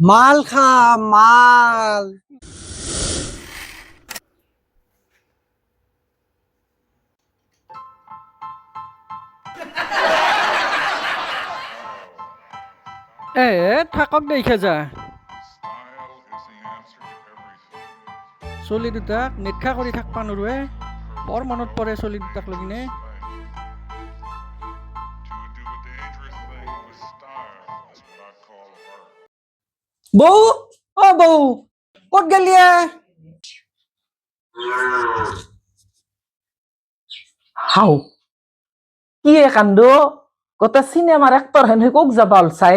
মাল খা মাল। এ থাকক দেখে যা. চলি দুটাক নিৰীক্ষা কৰি থাকবা নোৰোৱে বৰ মনত পৰে চলি দুটাক লগিনে। To do a dangerous thing with style is what I call art. বৌ অ বৌ ক'ত গেলিয়ে? হাও কি এ কাণ্ড? গোটেই চিনেমাৰ এক্টৰ হেন হৈ কক যাবা চাই।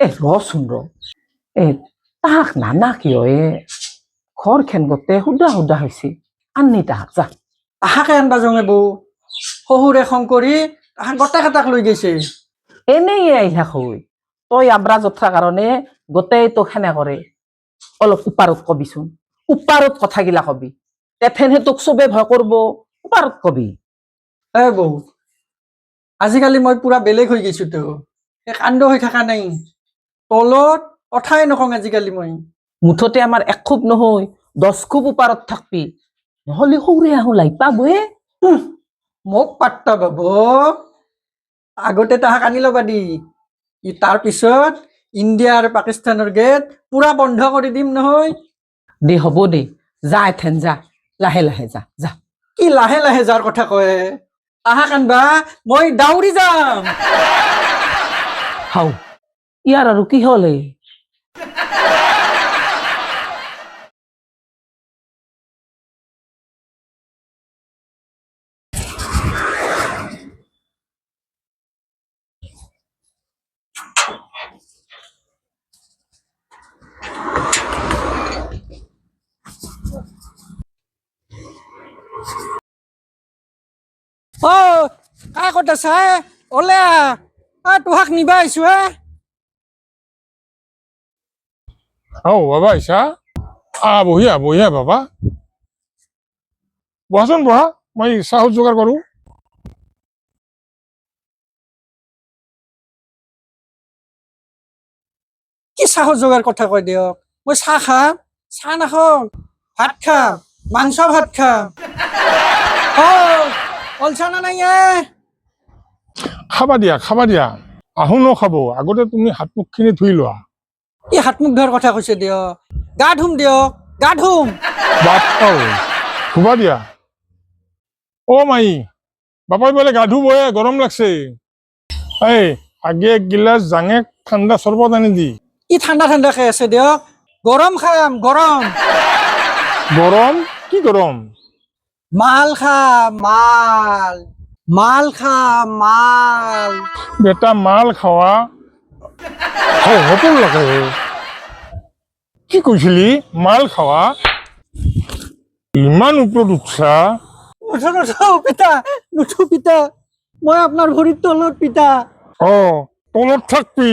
এ ৰচোন ৰ এ তাহাক নানা কিয় এ? ঘৰ খেন গোটেই সুদা সুদা হৈছে। আনি তাহাক যা। আহাকে আনবা যাওঁৱে বৌ শহুৰে শংকৰী আহা গোটেই কেইটাক লৈ গৈছে। এনেই আহিলা হৈ তই আব্ৰা জথাৰ কাৰণে গোটেই তো সেনে কৰে। অলপ উপাৰত কবিচোন। উপাৰত কথাগিলা কবি। তেথেনহে তোক চবে ভয় কৰিব। উপাৰত কবি। এ বৌ আজিকালি মই পুৰা বেলেগ হৈ গৈছো তো। এই কাণ্ড হৈ থকা নাই। তলত কথাই নকওঁ আজিকালি মই। মুঠতে আমাৰ এক খুব নহয় দহ খুব ওপাৰত থাকবি। নহলে সৰুৰে আহো লাই পাবয়ে। মোক পাত্তা পাব আগতে তাহাক আনি ল'বা দি ই তাৰপিছত ইণ্ডিয়া আৰু পাকিস্তানৰ গেট পুৰা বন্ধ কৰি দিম নহয়। দে হ'ব দে। যা এথেন যা। লাহে লাহে যা যা। কি লাহে লাহে যাৰ কথা কয়? আহা আনবা মই দাউৰি যাম। হাও। ইয়াৰ আৰু কি হলে অ কা ক'ত আছা? ওলে আ তোহাক নিবা আহিছো হে। Oh, বাবা ইছা আহ বহিয়া বহিয়া বাবা। বহাচোন বহা মই চাহ যোগাৰ কৰোঁ। কি চাহৰ যোগাৰ কথা কয় দিয়ক? মই চাহ খাম চাহ নাখাওঁ ভাত খাম মাংস ভাত খাম। অ নাই এ। খাবা দিয়া খাবা দিয়া। আহো খাব আগতে তুমি হাত মুখখিনি ধুই লোৱা। কি হাত মুখ ধোৱাৰ কথা কৈছে দিয়ক গা ধুম দিয়ক গা ধুম। ধুবা দিয়া। অ মাই বাপাই বোলে গা ধুবয়ে গৰম লাগছে। এই আগে এক গিলাচ জাঙে ঠাণ্ডা চৰবত আনি দি। কি ঠাণ্ডা ঠাণ্ডাকে আছে দিয়ক গৰম খাম গৰম। গৰম? কি গৰম? মাল খা মাল। মাল খা মাল। বেটা মাল লাগে কি কৈছিলি মাল খাৱা ইমান ওপৰত উঠছা। উঠো নুঠো পিতা। নুঠো পিতা। মই আপোনাৰ ভৰিৰ তলত পিতা। অ তলত থাকবি।